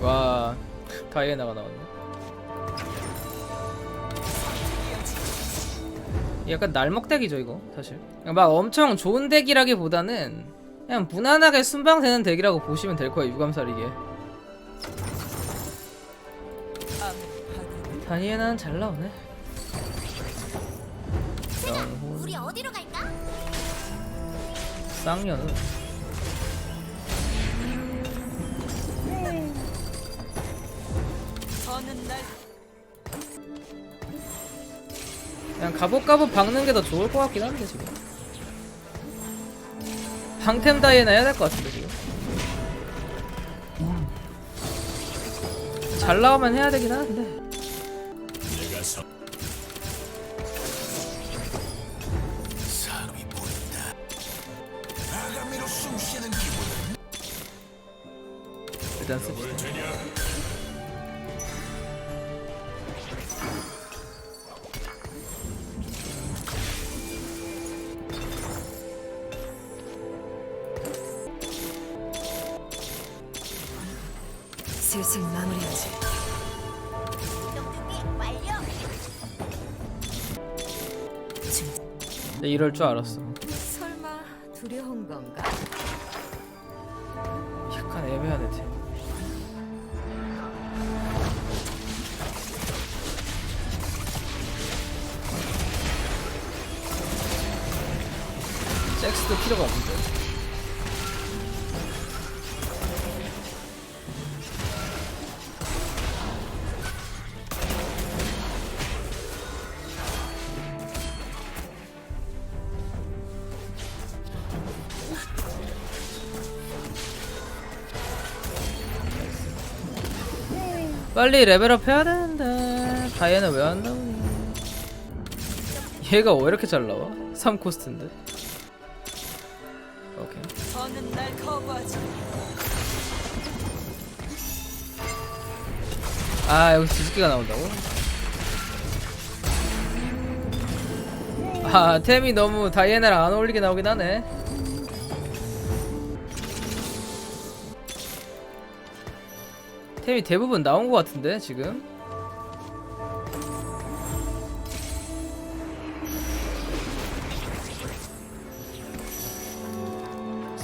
와 다이애나가 나왔네. 약간 날먹덱이죠 이거 사실. 막 엄청 좋은 덱이라기보다는 그냥 무난하게 순방되는 덱이라고 보시면 될 거예요 유감살 이게. 다이애나는 잘 나오네. 우리 어디로 갈까? 쌍년은 그냥 갑옷갑옷 박는 게 더 좋을 것 같긴 한데 지금. 방템 다이애나 해야 될 것 같은데 지금. 잘 나오면 해야 되긴 하는데. 일단 씁시다 근데 이럴 줄 알았어. 설마 두려운 건가? 약간 애매하네 팀 잭스도 필요가 없는 빨리 레벨업 해야 되는데 다이애나 왜안 나오니 얘가 왜 이렇게 잘 나와? 3코스트인데 오케이. 아 여기 뒤집기가 나온다고? 아 템이 너무 다이애나랑 안 어울리게 나오긴 하네 템이 대부분 나온 것 같은데 지금?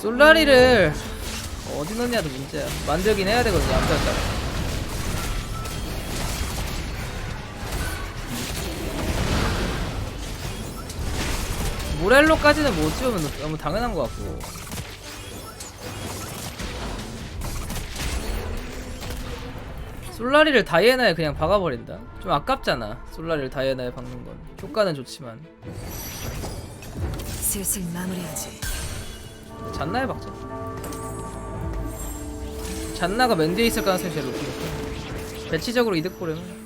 솔라리를 어디 넣냐도 문제야. 만들긴 해야 되거든요 암살자 모렐로까지는 못 지우면 너무 당연한 것 같고 솔라리를 다이애나에 그냥 박아버린다. 좀 아깝잖아. 솔라리를 다이애나에 박는 건. 효과는 좋지만. 슬슬 마무리하지. 잔나에 박자. 잔나가 맨 뒤에 있을 가능성이 제일 높으니까. 배치적으로 이득 보려면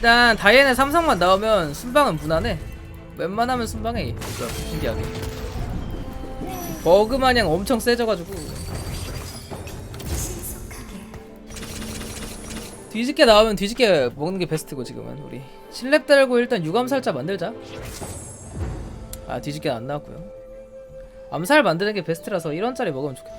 일단 다이앤의 삼성만 나오면 순방은 무난해. 웬만하면 순방해. 이거 신기하게. 버그 마냥 엄청 세져가지고. 뒤집게 나오면 뒤집게 먹는 게 베스트고 지금은 우리. 실렙 달고 일단 유감살자 만들자. 아 뒤집게는 안 나왔고요. 암살 만드는 게 베스트라서 1원짜리 먹으면 좋겠다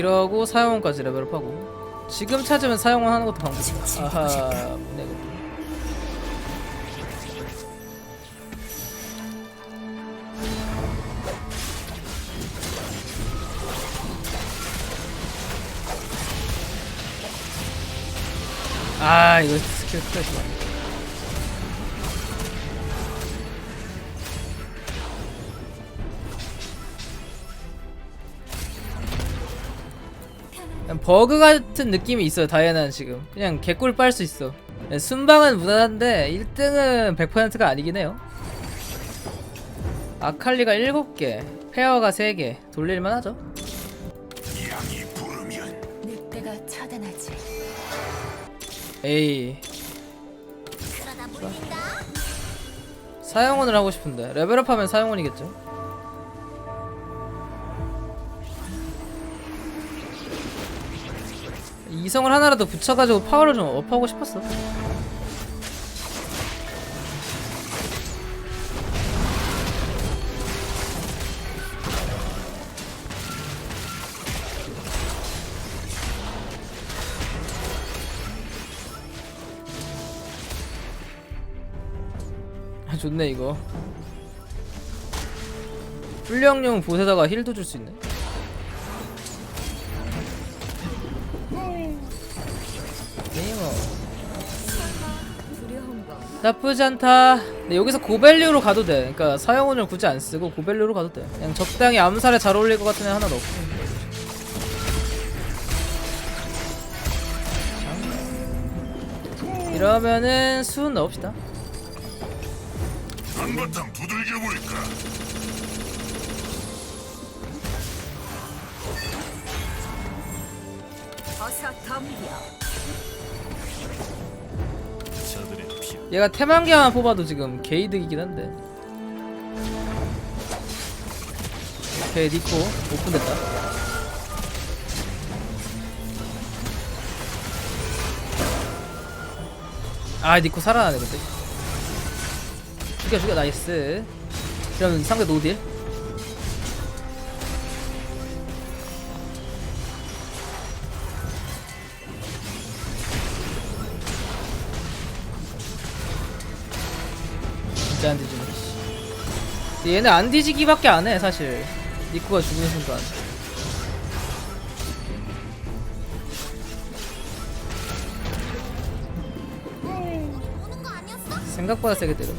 이러고 사용원까지 레벨업하고 지금 찾으면 사용원 하는 것도 방법이야 아하 네, 이거. 아 이거 스킬 크래시 맞네 버그 같은 느낌이 있어요 다이애나는 지금. 그냥 개꿀 빨 수 있어. 네, 순방은 무난한데 1등은 100%가 아니긴 해요. 아칼리가 7개 페어가 3개 돌릴만 하죠? 늑대가. 에이. 사용원을 하고 싶은데. 레벨업하면 사용원이겠죠 이성을 하나라도 붙여가지고 파워를 좀 업하고 싶었어. 아 좋네 이거. 훈령용 보세다가 힐도 줄 수 있네 나쁘지 않다. 근데 여기서 고밸류로 가도 돼. 그러니까 사용원을 굳이 안 쓰고 고밸류로 가도 돼. 그냥 적당히 암살에 잘 어울릴 것 같은 애 하나 넣고. 이러면은 수은 넣읍시다. 한바탕 두들겨 볼까? 어서 덤벼. 얘가 태만기만 뽑아도 지금 개이득이긴 한데. 오케이 니코. 오픈됐다. 아 니코 살아나네 근데. 죽여 죽여. 나이스. 그럼 상대 노딜 진짜 안 뒤지네 씨. 얘네 안 뒤지기밖에 안 해 사실 니코가 죽는 순간? 생각보다 세게 때려?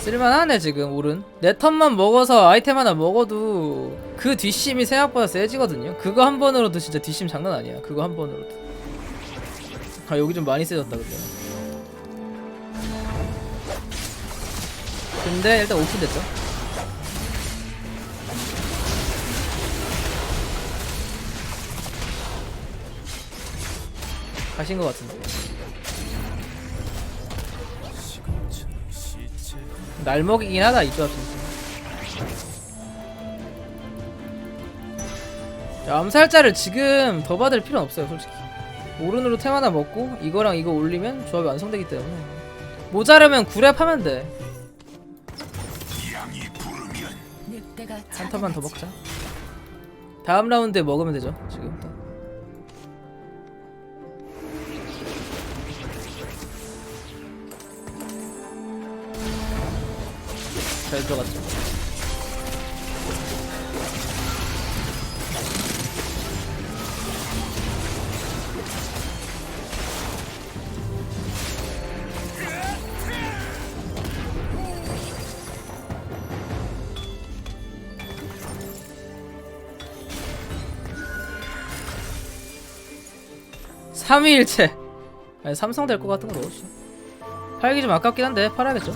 쓸만하네 지금 오른 내 턴만 먹어서 아이템 하나 먹어도 그 뒷심이 생각보다 세지거든요 그거 한 번으로도 진짜 뒷심 장난 아니야 그거 한 번으로도 아 여기 좀 많이 세졌다 근데 근데 일단 오픈됐죠? 가신 것 같은데. 날 먹이긴 하다 이 조합 진짜. 자, 암살자를 지금 더 받을 필요는 없어요 솔직히 오른으로 템 하나 먹고 이거랑 이거 올리면 조합이 완성되기 때문에. 모자르면 9렙 하면 돼. 한 턴만 더 먹자. 다음 라운드에 먹으면 되죠 지금. 또. 잘 들어갔죠 삼위일체. 아니 삼성 될 것 같은 거 넣어주죠 팔기 좀 아깝긴 한데 팔아야겠죠.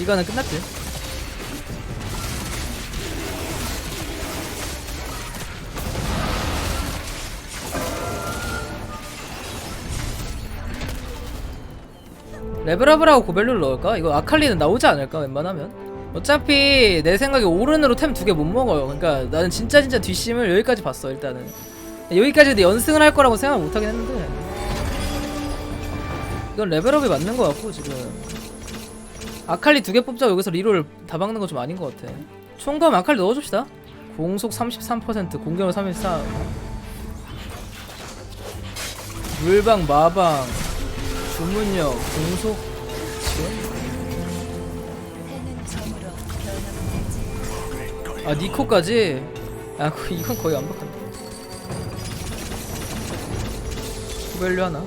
이거는 끝났지 레벨업을 하고 고밸류를 넣을까? 이거 아칼리는 나오지 않을까 웬만하면? 어차피 내 생각에 오른으로 템 두 개 못 먹어요. 그러니까 나는 진짜 진짜 뒷심을 여기까지 봤어 일단은. 여기까지 연승을 할 거라고 생각 못 하긴 했는데. 이건 레벨업이 맞는 거 같고 지금. 아칼리 두 개 뽑자고 여기서 리롤 다 박는 건 좀 아닌 것 같아. 총검 아칼리 넣어줍시다. 공속 33% 공격력 33 물방 마방 주문력 공속? 지원? 아 니코까지? 아 그- 이건 거의 완벽한데 구별류 하나?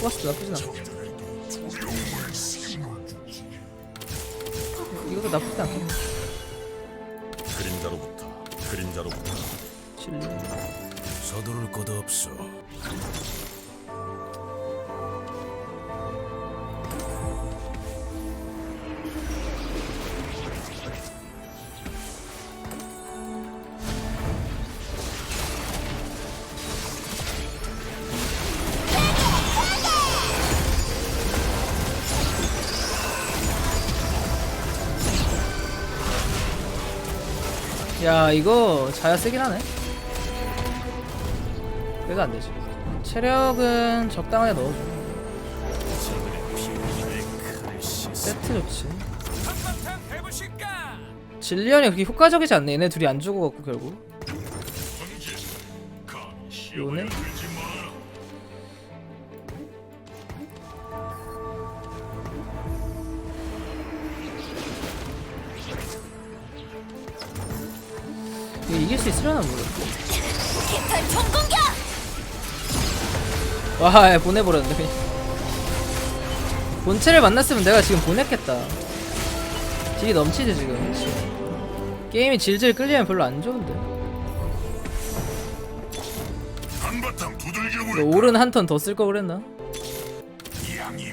좋았어 나쁘진 않아. 이것도 나쁘지 않겠네 그림자로부터 그림자로부터. 실리 서두를 것 없어 야 이거 자야 세긴 하네. 그래도 안되지. 체력은 적당하게 넣어줘. 세트 좋지. 질리언이 그렇게 효과적이지 않네. 얘네 둘이 안 죽어갖고 결국. 요네? 이길 수 있으려나 모르겠어 깃털 총공격! 와 야, 보내버렸는데 그냥 본체를 만났으면 내가 지금 보냈겠다 딜이 넘치지 지금? 게임이 질질 끌리면 별로 안 좋은데 한바탕 두들겨 너 오른 한 턴 더쓸거 그랬나? 양이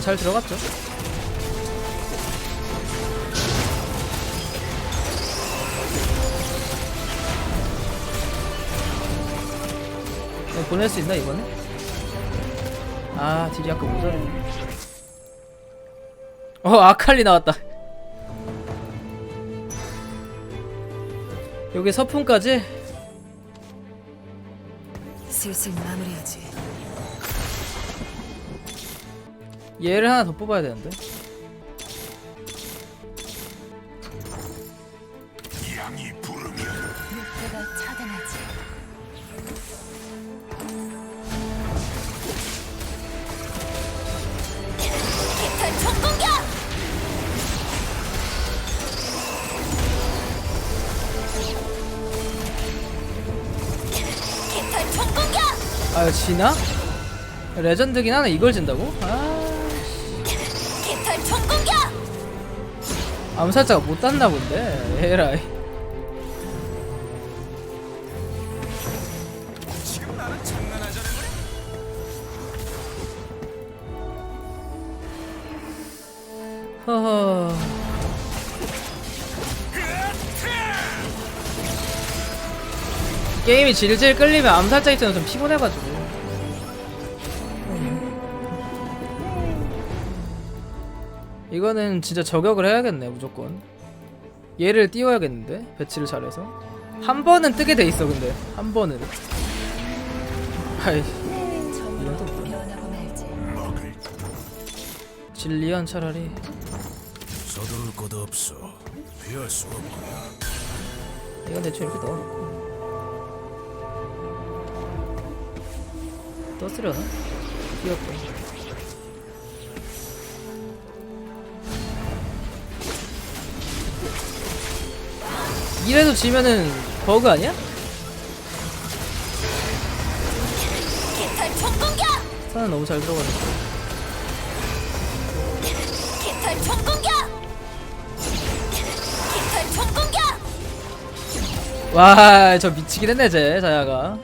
잘 들어갔죠? 이거 보낼 수 있나 이번에? 아 딜이 아까 모자랐네 어 아칼리 나왔다 여기 서품까지? 슬슬 마무리하지. 얘를 하나 더 뽑아야 되는데 양이 부르면 총공격! 총공격! 아 지나? 레전드긴 하네 이걸 진다고? 아 암살자가 못 땄나 본데 에라이? 허허. 게임이 질질 끌리면 암살자 입장은 좀 피곤해가지고 이거는 진짜 저격을 해야겠네 무조건. 얘를 띄워야겠는데 배치를 잘해서. 한 번은 뜨게 돼 있어 근데. 한 번은. 아이 이건 또 뭐야? 질리언 차라리. 서두를 것 없어. 피할 수 없구나. 이건 대충 이렇게 넣어놓고. 떴으려나? 귀엽고 이래도 지면은 버그 아니야? 선은 너무 잘 들어가졌어 깃털 총공격! 깃털 총공격! 와 저 미치긴 했네 쟤 자야가